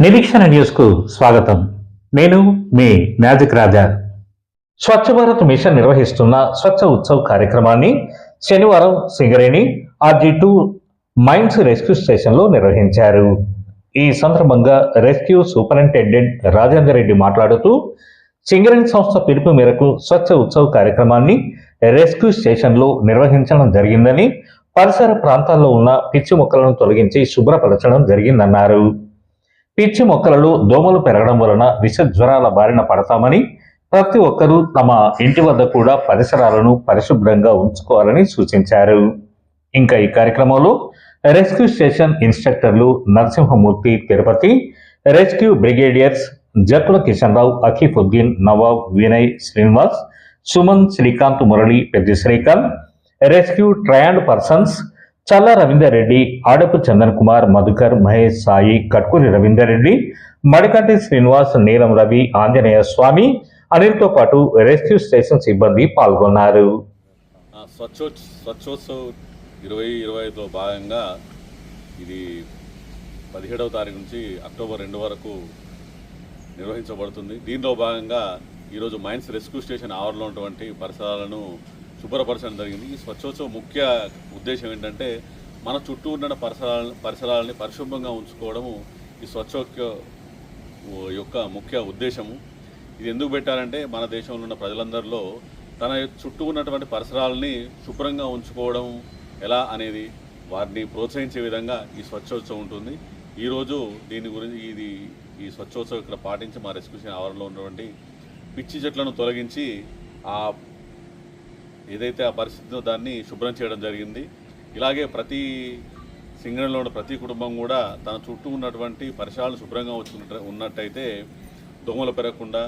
నిరీక్షణ న్యూస్కు స్వాగతం. నేను మీ మ్యాజిక్ రాజా. స్వచ్ఛ భారత్ మిషన్ నిర్వహిస్తున్న స్వచ్ఛ ఉత్సవ్ కార్యక్రమాన్ని శనివారం Singareni RG two mines rescue స్టేషన్లో నిర్వహించారు. ఈ సందర్భంగా రెస్క్యూ సూపరింటెండెంట్ రాజేందర్ రెడ్డి మాట్లాడుతూ సింగరేణి సంస్థ పిలుపు మేరకు స్వచ్ఛ ఉత్సవ్ కార్యక్రమాన్ని రెస్క్యూ స్టేషన్లో నిర్వహించడం జరిగిందని పరిసర ప్రాంతాల్లో ఉన్న పిచ్చి మొక్కలను తొలగించి శుభ్రపరచడం జరిగిందన్నారు. పిచ్చి మొక్కలలో దోమలు పెరగడం వలన విష జ్వరాల బారిన పడతామని ప్రతి ఒక్కరూ తమ ఇంటి వద్ద కూడా పరిసరాలను పరిశుభ్రంగా ఉంచుకోవాలని సూచించారు. ఇంకా ఈ కార్యక్రమంలో rescue station ఇన్స్ట్రక్టర్లు Narasimhamurthy Tirupati. Rescue brigadiers Jakkula Kishan Rao Akheefuddin Nawab Vinay Srinivas Suman Srikanth Murali Peddi Srikanth. Rescue trained persons Challa Ravinder Reddy Adapu Chandan Kumar Madhukar Mahesh Sai Katkuri Ravinder Reddy Madikanti Srinivas నీలం రవి ఆంజనేయ స్వామి అనిల్తో పాటు రెస్క్యూ స్టేషన్ సిబ్బంది పాల్గొన్నారు. స్వచ్ఛోత్సవ ఇరవై ఇరవై ఐదులో భాగంగా ఇది పదిహేడవ తారీఖు నుంచి అక్టోబర్ రెండు వరకు నిర్వహించబడుతుంది. దీనిలో భాగంగా ఈరోజు మైన్స్ రెస్క్యూ స్టేషన్ ఆవరణలో ఉన్నటువంటి పరిసరాలను శుభ్రపరచడం జరిగింది. ఈ స్వచ్ఛోత్సవ్ ముఖ్య ఉద్దేశం ఏంటంటే మన చుట్టూ ఉన్న పరిసరాల పరిసరాలని పరిశుభ్రంగా ఉంచుకోవడము ఈ స్వచ్ఛ యొక్క ముఖ్య ఉద్దేశము. ఇది ఎందుకు పెట్టారంటే మన దేశంలో ఉన్న ప్రజలందరిలో తన చుట్టూ ఉన్నటువంటి పరిసరాలని శుభ్రంగా ఉంచుకోవడం ఎలా అనేది వారిని ప్రోత్సహించే విధంగా ఈ స్వచ్ఛోత్సవం ఉంటుంది. ఈరోజు దీని గురించి ఇది ఈ స్వచ్ఛోత్సవం ఇక్కడ పాటించి మా రెస్క్యూషన్ ఆవరణలో ఉన్నటువంటి పిచ్చి చెట్లను తొలగించి ఆ ఏదైతే ఆ పరిస్థితిలో దాన్ని శుభ్రం చేయడం జరిగింది. ఇలాగే ప్రతి సింగంలో ఉన్న ప్రతి కుటుంబం కూడా తన చుట్టూ ఉన్నటువంటి పరిసరాలు శుభ్రంగా ఉంచుకున్నట్టు ఉన్నట్టయితే దోమలు పెరగకుండా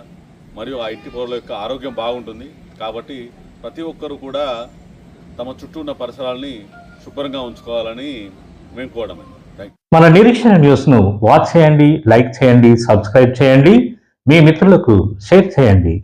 మరియు ఆ ఇంటి పొరల యొక్క ఆరోగ్యం బాగుంటుంది. కాబట్టి ప్రతి ఒక్కరు కూడా తమ చుట్టూ ఉన్న పరిసరాలని శుభ్రంగా ఉంచుకోవాలని మేము కోవడమే మన నిరీక్షణ న్యూస్ను వాచ్ చేయండి లైక్ చేయండి సబ్స్క్రైబ్ చేయండి. మీ మిత్రులకు షేర్ చేయండి.